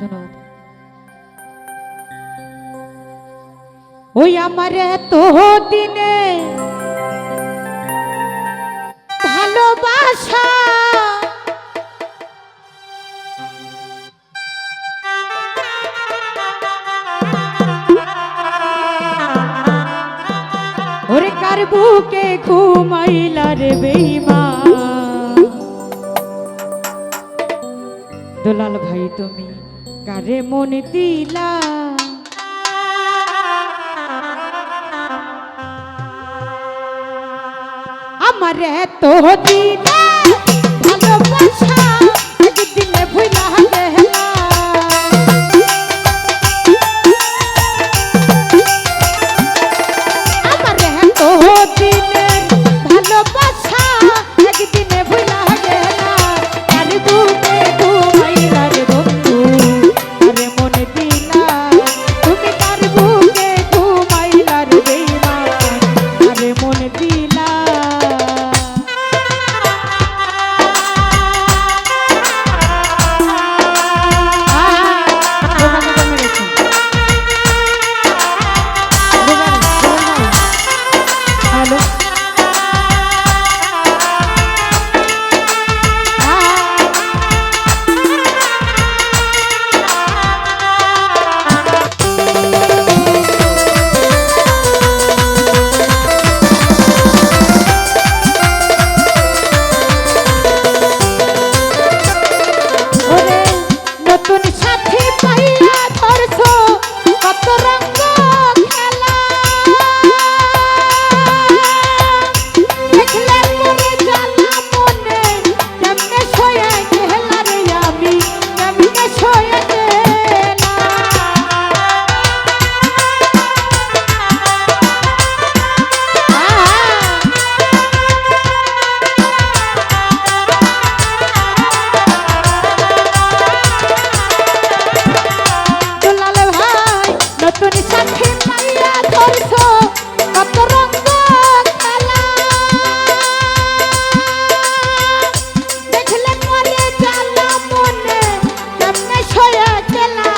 ধন্যবাদ। ওই আমার এত দিনে ভালোবাসা ওরে কার বুকে ঘুমাইলা রে বেইমা? দোলাল ভাই, তুমি কারে মনে দিলা আমার এত দিলা ভালোবাসা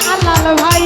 আলাল ভাই।